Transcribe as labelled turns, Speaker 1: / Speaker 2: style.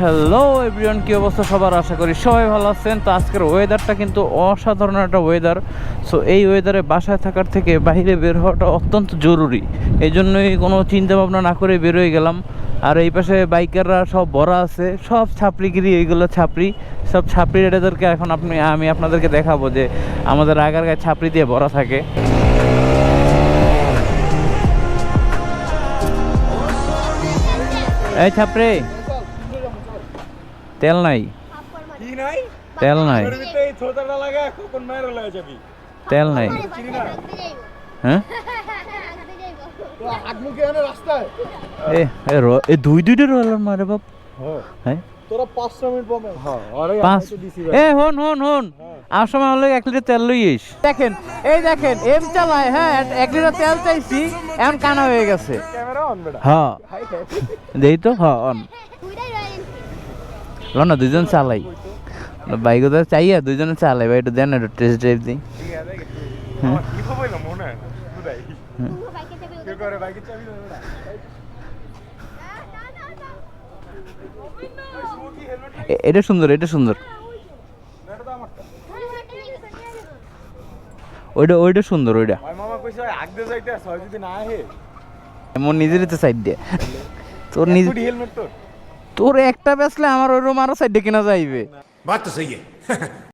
Speaker 1: Hello everyone কী অবস্থা সবার? আশা করি সবাই ভালো আছেন। তো আজকের ওয়েদারটা কিন্তু অসাধারণ একটা ওয়েদার সো এই ওয়েদারে বাসায় থাকার থেকে বাইরে বের হওয়াটা অত্যন্ত জরুরি। এই জন্যই কোনো চিন্তা ভাবনা না করে বেরোয় গেলাম। আর এই পাশে বাইকাররা সব ভরা আছে, সব ছাপড়িগিরি, এইগুলো ছাপড়ি। সব ছাপড়ি এটাদেরকে এখন আপনি, আমি আপনাদেরকে দেখাবো যে আমাদের আগার গায়ে ছাপড়ি দিয়ে ভরা থাকে। এই ছাপড়ি! তেল নাই?
Speaker 2: কি নাই?
Speaker 1: তেল নাই।
Speaker 2: এই ছোটাটা লাগা কখন মায়ের লয়ে যাবি।
Speaker 1: তেল নাই। হ্যাঁ?
Speaker 2: হাত মুখে এনে রাস্তায়।
Speaker 1: এ এ র- এ দুই দুইটা রোলার মারে বাপ। হ্যাঁ?
Speaker 2: তোরা 500 মিনিট পর হ্যাঁ আরে
Speaker 1: পাঁচ
Speaker 2: আমি তো দিছি
Speaker 1: এ হন হন হন। আর সময় হলো এক লিটার তেল লইস দেখেন এই দেখেন এম চালায় হ্যাঁ এক লিটার তেল চাইছি এখন কানা হয়ে গেছে।
Speaker 2: ক্যামেরা অন বেটা।
Speaker 1: হ্যাঁ দেই তো হ্যাঁ অন। ল না দুজন চালাই বাইক তো চাইয়া দুজনে চালাই ভাই একটু দেন একটু টেস্ট ড্রাইভ দিই।
Speaker 2: হয়।
Speaker 1: এ- এটা সুন্দর এটা সুন্দর। ওইটা ওইটা সুন্দর ওইটা। এমন নিজেরই তো সাইড দিয়ে। তোর নিজ
Speaker 2: ফুটি হেলমেট তোর।
Speaker 1: তোর একটা বেসলে আমার ওই রুম আরও সাইডে কিনা যাইবে।
Speaker 3: বাদ তো সেই